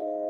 por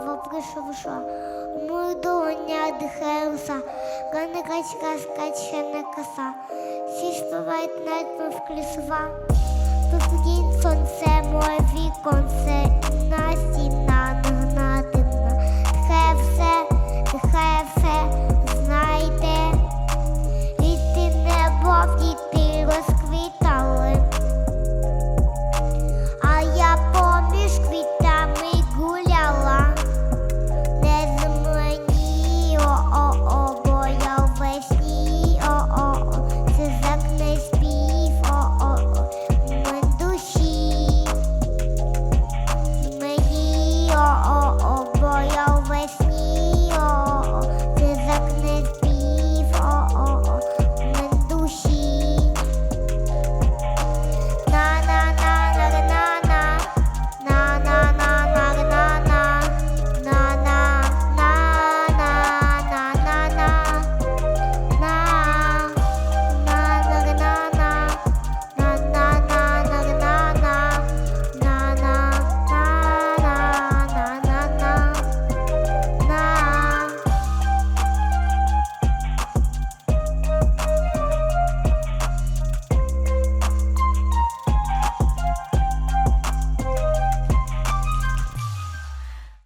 слава прийшовша. Ми доня дихаємося, Гани качка скаче на коса. Всі співають навіть мов клісова. Попрінь